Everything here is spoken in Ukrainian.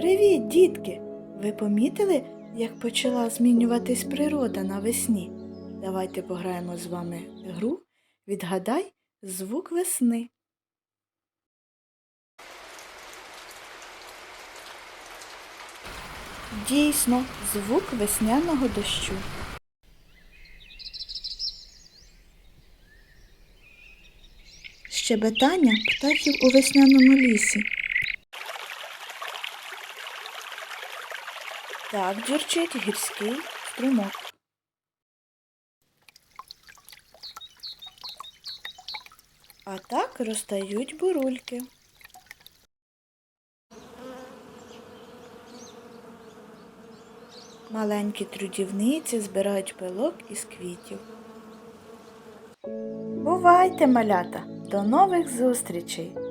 Привіт, дітки! Ви помітили, як почала змінюватись природа навесні? Давайте пограємо з вами гру Відгадай звук весни. Дійсно, звук весняного дощу. Щебетання птахів у весняному лісі. Так дзюрчить гірський струмок. А так розтають бурульки. Маленькі трудівниці збирають пилок із квітів. Бувайте, малята! До нових зустрічей!